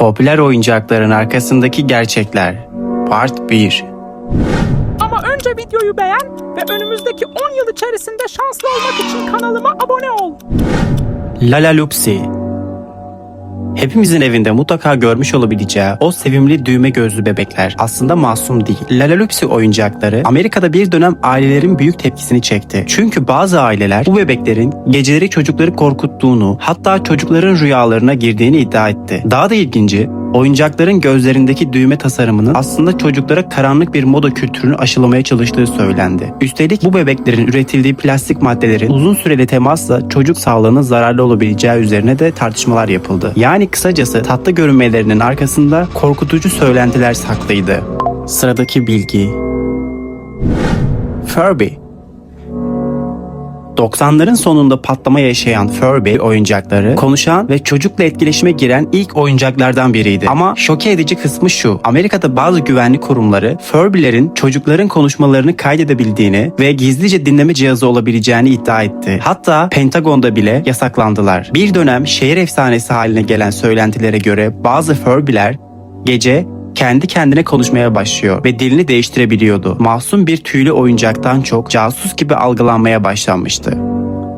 Popüler oyuncakların arkasındaki gerçekler. Part 1 Ama önce videoyu beğen ve önümüzdeki 10 yıl içerisinde şanslı olmak için kanalıma abone ol. Lala Lupsi Hepimizin evinde mutlaka görmüş olabileceği o sevimli düğme gözlü bebekler aslında masum değil. Lala Lupsi oyuncakları Amerika'da bir dönem ailelerin büyük tepkisini çekti. Çünkü bazı aileler bu bebeklerin geceleri çocukları korkuttuğunu hatta çocukların rüyalarına girdiğini iddia etti. Daha da ilginci oyuncakların gözlerindeki düğme tasarımının aslında çocuklara karanlık bir moda kültürünü aşılamaya çalıştığı söylendi. Üstelik bu bebeklerin üretildiği plastik maddelerin uzun süreli temasla çocuk sağlığına zararlı olabileceği üzerine de tartışmalar yapıldı. Yani kısacası tatlı görünmelerinin arkasında korkutucu söylentiler saklıydı. Sıradaki bilgi Furby 90'ların sonunda patlama yaşayan Furby oyuncakları konuşan ve çocukla etkileşime giren ilk oyuncaklardan biriydi. Ama şoke edici kısmı şu. Amerika'da bazı güvenlik kurumları Furby'lerin çocukların konuşmalarını kaydedebildiğini ve gizlice dinleme cihazı olabileceğini iddia etti. Hatta Pentagon'da bile yasaklandılar. Bir dönem şehir efsanesi haline gelen söylentilere göre bazı Furby'ler gece kendi kendine konuşmaya başlıyor ve dilini değiştirebiliyordu. Masum bir tüylü oyuncaktan çok casus gibi algılanmaya başlanmıştı.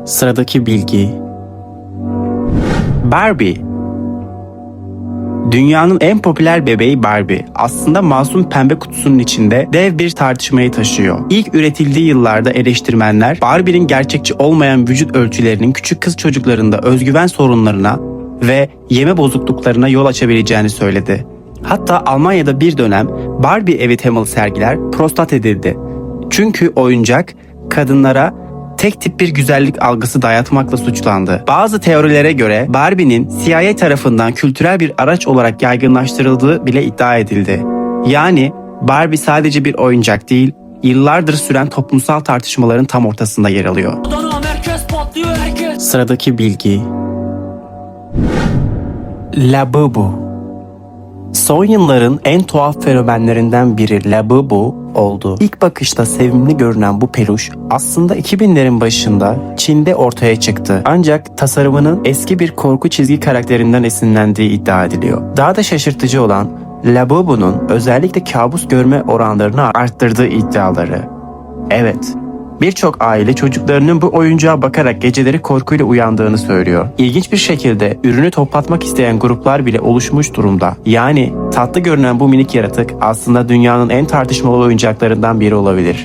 Sıradaki bilgi Barbie Dünyanın en popüler bebeği Barbie aslında masum pembe kutusunun içinde dev bir tartışmayı taşıyor. İlk üretildiği yıllarda eleştirmenler Barbie'nin gerçekçi olmayan vücut ölçülerinin küçük kız çocuklarında özgüven sorunlarına ve yeme bozukluklarına yol açabileceğini söyledi. Hatta Almanya'da bir dönem Barbie evi temalı sergiler prostat edildi. Çünkü oyuncak kadınlara tek tip bir güzellik algısı dayatmakla suçlandı. Bazı teorilere göre Barbie'nin CIA tarafından kültürel bir araç olarak yaygınlaştırıldığı bile iddia edildi. Yani Barbie sadece bir oyuncak değil, yıllardır süren toplumsal tartışmaların tam ortasında yer alıyor. Sıradaki bilgi Labubu Son yılların en tuhaf fenomenlerinden biri Labubu oldu. İlk bakışta sevimli görünen bu peluş aslında 2000'lerin başında Çin'de ortaya çıktı. Ancak tasarımının eski bir korku çizgi karakterinden esinlendiği iddia ediliyor. Daha da şaşırtıcı olan Labubu'nun özellikle kabus görme oranlarını arttırdığı iddiaları. Evet, Birçok aile çocuklarının bu oyuncağa bakarak geceleri korkuyla uyandığını söylüyor. İlginç bir şekilde ürünü toplatmak isteyen gruplar bile oluşmuş durumda. Yani tatlı görünen bu minik yaratık aslında dünyanın en tartışmalı oyuncaklarından biri olabilir.